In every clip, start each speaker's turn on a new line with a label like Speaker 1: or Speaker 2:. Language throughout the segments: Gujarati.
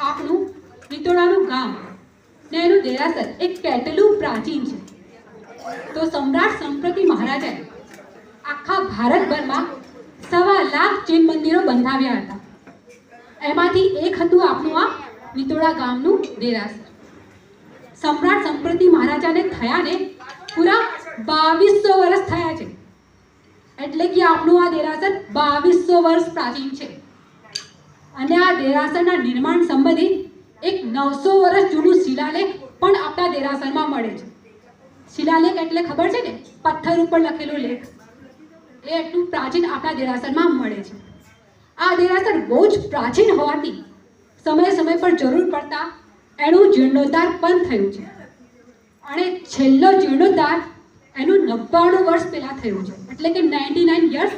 Speaker 1: આપણું વિતોડાનું ગામ. ને એનું દેરાસર એક કેટલું પ્રાચીન છે. તો સમ્રાટ સંપ્રતિ મહારાજાએ આખા ભારતભરમાં સવા લાખ જૈન મંદિરો બંધાવ્યા હતા. એમાંથી એક હતું આપણું આ વિતોડા ગામનું દેરાસર. સમ્રાટ સંપ્રતિ મહારાજાને થયાને પૂરા બાવીસો વર્ષ થયા છે. એટલે કે આપણું આ દેરાસર બાવીસો વર્ષ પ્રાચીન છે. અને આ દેરાસરના નિર્માણ સંબંધિત એક નવસો વર્ષ જૂનું શિલાલેખ પણ આપણા દેરાસરમાં મળે છે. શિલાલેખ એટલે ખબર છે ને? પથ્થર ઉપર લખેલો લેખ. એ એટલું પ્રાચીન આપણા દેરાસરમાં મળે છે. આ દેરાસર બહુ જ પ્રાચીન હોવાથી સમય સમય પર જરૂર પડતા એનું જીર્ણોદ્ધાર પણ થયું છે. અને છેલ્લો જીર્ણોદ્ધાર એનું નવ્વાણું વર્ષ પહેલાં થયું છે. એટલે કે નાઇન્ટી નાઇન યર્સ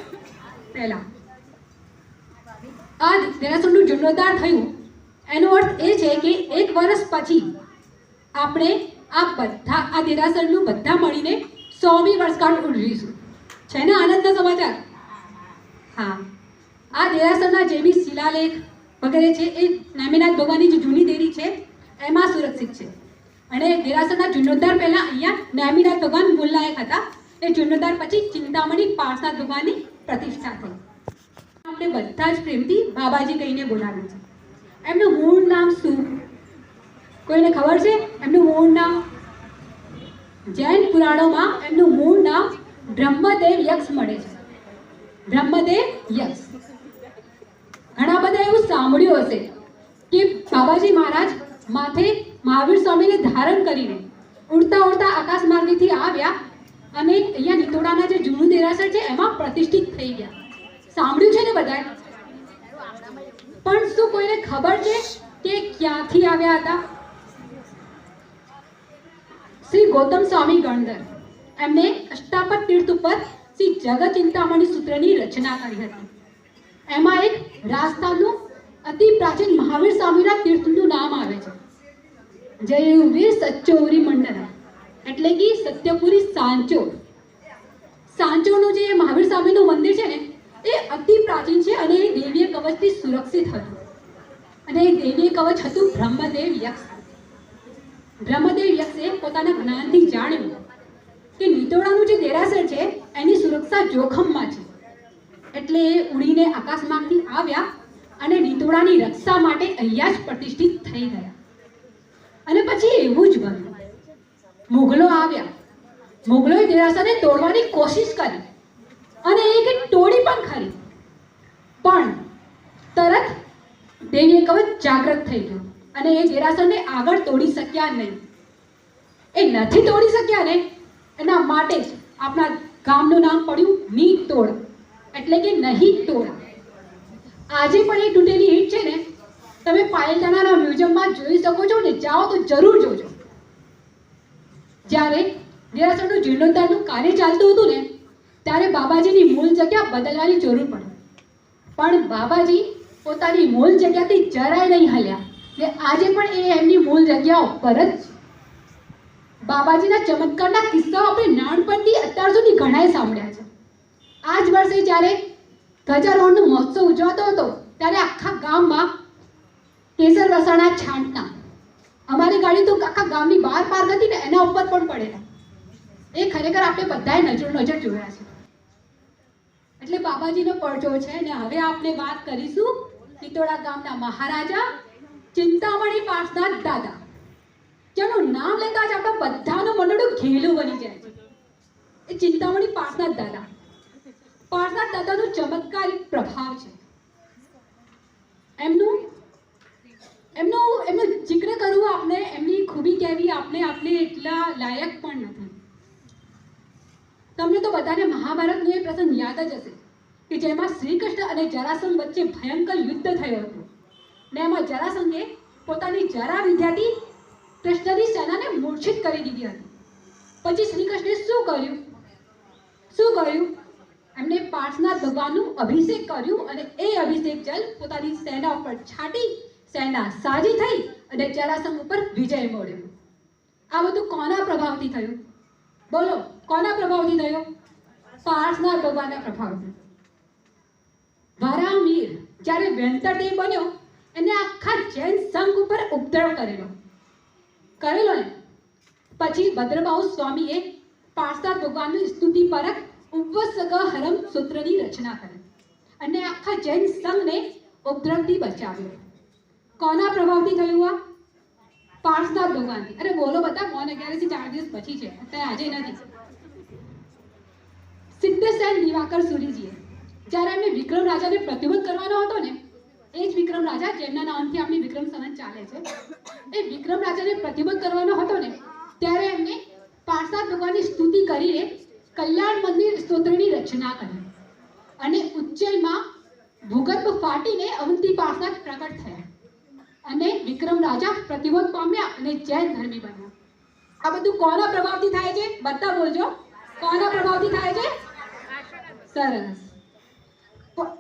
Speaker 1: પહેલા. આ દેરાસરનું જીર્ણોદ્ધાર થયું. એનો અર્થ એ છે કે એક વર્ષ પછી આપણે આ બધા, આ દેરાસરનું બધા મળીને સોમી વર્ષગાંઠ ઉજવીશું. છે ને આનંદના સમાચાર? હા. આ દેરાસરના જે બી શિલાલેખ વગેરે છે એ નામીનાથ ભગવાનની જે જૂની દેરી છે, એમાં સુરક્ષિત છે. અને દેરાસરના જીર્ણોદ્ધાર પહેલાં અહીંયા નામીનાથ ભગવાન ભૂલનાયક હતા. એ જીર્ણોદ્ધાર પછી ચિંતામણી પાર્શનાથ ભગવાનની પ્રતિષ્ઠા થઈ. આપણે બધા જ પ્રેમથી બાબાજી કહીને બોલાવ્યું છે એમનું મૂળ નામ શું? કોઈને ખબર છે? એમનું મૂળ નામ જૈન પુરાણોમાં એમનું મૂળ નામ બ્રહ્મદેવ યક્ષ મળે છે. બ્રહ્મદેવ યક્ષ. ઘણા બધા એવું સાંભળ્યું હશે કે બાબાજી મહારાજ માથે મહાવીર સ્વામીને ધારણ કરીને ઉડતા ઉડતા આકાશ માર્ગેથી આવ્યા અને અહીંયા નિતોડાના જે જૂનું દેરાસર છે, એમાં પ્રતિષ્ઠિત થઈ ગયા. સાંભળ્યું છે ને બધાએ? પણ શું કોઈને ખબર છે કે ક્યાંથી આવ્યા હતા? શ્રી ગૌતમ સ્વામી ગણધર એમને અષ્ટાપદ તીર્થ ઉપર શ્રી જગત ચિંતામણી સૂત્રની રચના કરી હતી. એમાં એક રાજસ્થાનનું અતિ પ્રાચીન મહાવીર સ્વામીના તીર્થનું નામ આવે છે. જયવીર સચ્ચોરી મંડળ, એટલે કે સત્યપુરી સાંચોર. સાંચોરનું જે મહાવીર સ્વામીનું મંદિર છે ને એ અતિ પ્રાચીન છે અને એ દેવીય કવચથી સુરક્ષિત હતું. અને એ દેવીય કવચ હતું બ્રહ્મદેવ યક્ષ. બ્રહ્મદેવ યક્ષે પોતાના જ્ઞાનથી જાણ્યું કે નિતોડાનું જે દેરાસર છે, એની સુરક્ષા જોખમમાં છે. એટલે એ ઉડીને આકાશમાર્ગથી આવ્યા અને નિતોડાની રક્ષા માટે અહીંયા જ પ્રતિષ્ઠિત થઈ ગયા. અને પછી એવું જ બન્યું. મુગલો આવ્યા. મુગલોએ દેરાસરને તોડવાની કોશિશ કરી. અને એક તોડી પણ ખરી. પણ તરત દેવીએ કવચ જાગૃત થઈ ગયું અને એ દેરાસરને આગળ તોડી શક્યા નહીં. એ નથી તોડી શક્યા ને? એના માટે જ આપણા ગામનું નામ પડ્યું ની તોડ. એટલે કે નહીં તોડ. આજે પણ એ તૂટેલી ઈટ છે ને, તમે પાયલટાણાના મ્યુઝિયમમાં જોઈ શકો છો ને, જાઓ તો જરૂર જોજો. જ્યારે દેરાસરનું જીર્ણોદ્ધારનું કાર્ય ચાલતું હતું ને ત્યારે બાબાજીની મૂળ જગ્યા બદલવાની જરૂર પડી. પણ બાબાજી પોતાની મૂળ જગ્યાથી જરાય નહીં હલ્યા. ને આજે પણ એ એમની મૂળ જગ્યા ઉપર જ બાબાજીના ચમત્કારના કિસ્સાઓ આપણે નાનપણથી અત્યાર સુધી ઘણાય સાંભળ્યા છે. આ જ વર્ષે જ્યારે ધજારોહણનો મહોત્સવ ઉજવાતો હતો, ત્યારે આખા ગામમાં કેસર રસાણા છાંટના. અમારી ગાડી તો આખા ગામની બહાર પાર્ક હતી ને એના ઉપર પણ પડેલા. એ ખરેખર આપણે બધાએ નજર નજર જોયા છે. એટલે બાબાજીનો પરચો છે અને હવે આપણે વાત કરીશું પિતોડા ગામના મહારાજા ચિંતામણી પાર્શનાથ દાદા. જેનું નામ લેતા જ આપણા બધાનું મંડળું ઘેલું બની જાય છે. એ ચિંતામણી પાર્શનાથ દાદા. પાર્શનાથ દાદાનો ચમત્કારિક પ્રભાવ છે. એમનું, એમનો એમનો જિક્ર કરવું આપણે એમની ખૂબી કહેવી આપણે આપણે એટલા લાયક પણ નથી. તમને તો બધાને મહાભારતનો એ પ્રસંગ યાદ જ હશે કે જેમાં શ્રી કૃષ્ણ અને જરાસંઘ વચ્ચે ભયંકર યુદ્ધ થયું હતું. ને એમાં જરાસંઘે પોતાની જરા વિદ્યાથી કૃષ્ણની સેનાને મૂર્છિત કરી દીધી હતી. પછી શ્રી કૃષ્ણે શું કર્યું? શું કર્યું? એમને પાર્થના ભગવાનનું અભિષેક કર્યું અને એ અભિષેક જલ પોતાની સેના ઉપર છાંટી, સેના સાજી થઈ અને જરાસંઘ ઉપર વિજય મળ્યો. આ બધું કોના પ્રભાવથી થયું? બોલો, કોના પ્રભાવથી થયો? પાર્શનાથ ભગવાનના પ્રભાવથી. વારામીર જ્યારે વેંકટદેવ બન્યો, એને આખા જૈન સંઘ ઉપર ઉપદ્રવ કરેલો. કરેલો ને? પછી ભદ્રબાહુ સ્વામીએ પાર્ષદ ભગવાનની સ્તુતિ પરક ઉપવસગ હરમ સૂત્રની રચના કરી અને આખા જૈન સંઘને ઉપદ્રવથી બચાવ્યો. કોના પ્રભાવથી થયું આ? પાર્ષદ ભગવાનથી અરે બોલો બધા મોન અગિયારથી ચાર દિવસ પછી છે. અત્યારે આજે નથી. સિદ્ધસેન દિવાકર સુરીજીએ, જ્યારે એમને વિક્રમ રાજાને પ્રતિબંધ કરવાનો હતો ને, એ જ વિક્રમ રાજા, જેમના નામથી આપણી વિક્રમ સંવત ચાલે છે, એ વિક્રમ રાજાને પ્રતિબંધ કરવાનો હતો ને, ત્યારે એમને પાર્ષદ ભગવાનની સ્તુતિ કરીને કલ્યાણ મંદિર સ્તોત્રની રચના કરી. અને ઉજ્જૈનમાં ભૂગર્ભ ફાટીને અવંતી પાર્ષદ પ્રગટ થયા. અને વિક્રમ રાજા પ્રતિબંધ પામ્યા અને જૈન ધર્મી બન્યા. આ બધું કોના પ્રભાવથી થાય છે? બધા બોલજો. કોના પ્રભાવથી થાય છે? સરસ.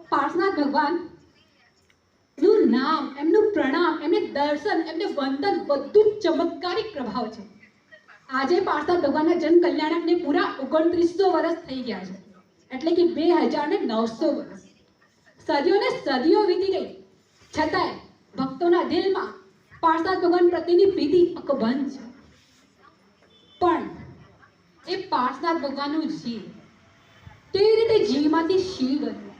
Speaker 1: પાર્શનાથ ભગવાનનું નામ, એમનું પ્રણામ, એમને દર્શન, એમને વંદન બધું ચમત્કારિક પ્રભાવ છે. આજે પાર્શનાથ ભગવાનના જન કલ્યાણકને પૂરા ઓગણત્રીસો વર્ષ થઈ ગયા છે. એટલે કે બે હજાર ને નવસો વર્ષ સદીઓ ને સદીઓ વીતી ગઈ. છતાંય ભક્તોના દિલમાં પાર્શનાથ ભગવાન પ્રત્યેની પ્રીતિ અકબંધ છે. પણ એ પાર્શનાથ ભગવાનનું જીવ કેવી રીતે જીવમાંથી શિવ બન્યું.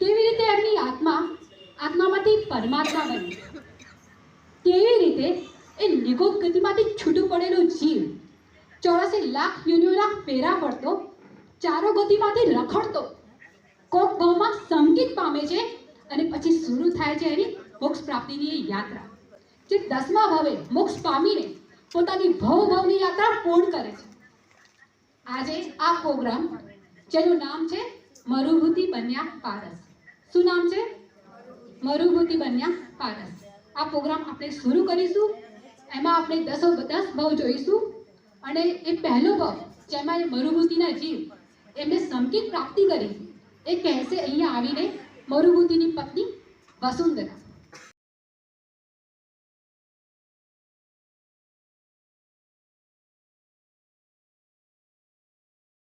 Speaker 1: કેવી રીતે એમની આત્મા આત્મામાંથી પરમાત્મા બની. કેવી રીતે એ નિગોપ ગતિમાંથી છૂટું પડેલું જીવ ચોરાસી લાખ યુનિઓના ફેરા પડતો, ચારો ગતિમાંથી રખડતો, કોક ભાવમાં સંકિત પામે છે અને પછી શરૂ થાય છે એની મોક્ષ પ્રાપ્તિની યાત્રા. જે દસમા ભાવે મોક્ષ પામીને પોતાની ભવ ભવની યાત્રા પૂર્ણ કરે છે. આજે આ પ્રોગ્રામ જેનું નામ છે મરુભૂતિ બન્યા પારસ. શું નામ છે? મરુભૂતિ બન્યા પારસ. આ પ્રોગ્રામ આપણે શરૂ કરીશું. એમાં આપણે દસો દસ ભાવ જોઈશું. અને એ પહેલો ભાવ, જેમાં એ મરુભૂતિના જીવ એમને સંકિત પ્રાપ્તિ કરી, એ કહેશે અહીંયા આવીને મરુભૂતિની પત્ની વસુંધરા